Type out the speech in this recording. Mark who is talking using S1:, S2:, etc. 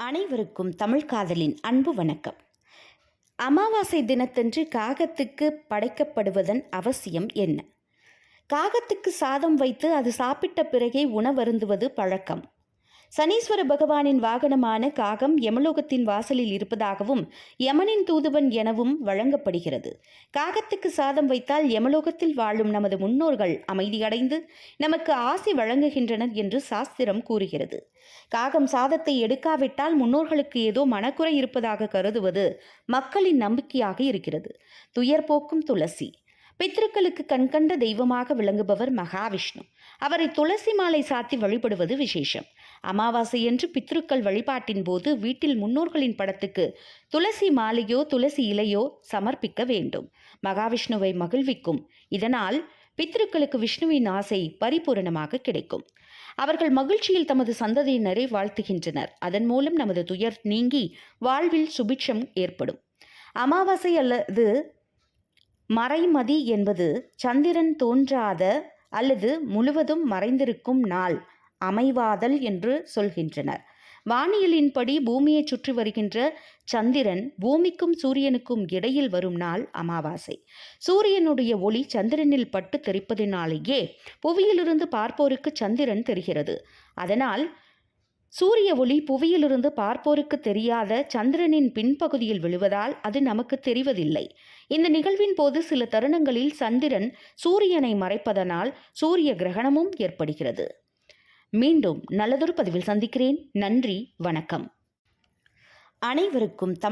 S1: அனைவருக்கும் தமிழ் காதலின் அன்பு வணக்கம். அமாவாசை தினத்தன்று காகத்துக்கு படைக்கப்படுவதன் அவசியம் என்ன? காகத்துக்கு சாதம் வைத்து அது சாப்பிட்ட பிறகே உணவருந்துவது பழக்கம். சனீஸ்வர பகவானின் வாகனமான காகம் யமலோகத்தின் வாசலில் இருப்பதாகவும் யமனின் தூதுவன் எனவும் வழங்கப்படுகிறது. காகத்துக்கு சாதம் வைத்தால் யமலோகத்தில் வாழும் நமது முன்னோர்கள் அமைதியடைந்து நமக்கு ஆசை வழங்குகின்றனர் என்று சாஸ்திரம் கூறுகிறது. காகம் சாதத்தை எடுக்காவிட்டால் முன்னோர்களுக்கு ஏதோ மனக்குறை இருப்பதாக கருதுவது மக்களின் நம்பிக்கையாக இருக்கிறது. துயர் போக்கும் துளசி. பித்ருக்களுக்கு கண்கண்ட தெய்வமாக விளங்குபவர் மகாவிஷ்ணு. அவரை துளசி மாலை சாத்தி வழிபடுவது விசேஷம். அமாவாசையன்று பித்ருக்கள் வழிபாட்டின் போது வீட்டில் முன்னோர்களின் படத்துக்கு துளசி மாலையோ துளசி இலையோ சமர்ப்பிக்க வேண்டும். மகாவிஷ்ணுவை மகிழ்விக்கும். இதனால் பித்ருக்களுக்கு விஷ்ணுவின் ஆசை பரிபூரணமாக கிடைக்கும். அவர்கள் மகிழ்ச்சியில் தமது சந்ததியினரை வாழ்த்துகின்றனர். அதன் மூலம் நமது துயர் நீங்கி வாழ்வில் சுபிட்சம் ஏற்படும். அமாவாசை அல்லது மறைமதி என்பது சந்திரன் தோன்றாத அல்லது முழுவதும் மறைந்திருக்கும் நாள். அமைவாதல் என்று சொல்கின்றனர். வானியலின்படி பூமியை சுற்றி வருகின்ற சந்திரன் பூமிக்கும் சூரியனுக்கும் இடையில் வரும் நாள் அமாவாசை. சூரியனுடைய ஒளி சந்திரனில் பட்டு தெரிப்பதினாலேயே புவியிலிருந்து பார்ப்போருக்கு சந்திரன் தெரிகிறது. அதனால் சூரிய ஒளி புவியிலிருந்து பார்ப்போருக்கு தெரியாத சந்திரனின் பின்பகுதியில் விழுவதால் அது நமக்கு தெரிவதில்லை. இந்த நிகழ்வின் போது சில தருணங்களில் சந்திரன் சூரியனை மறைப்பதனால் சூரிய கிரகணமும் ஏற்படுகிறது. மீண்டும் நல்லதொரு பதிவில் சந்திக்கிறேன். நன்றி வணக்கம். அனைவருக்கும் தமிழ்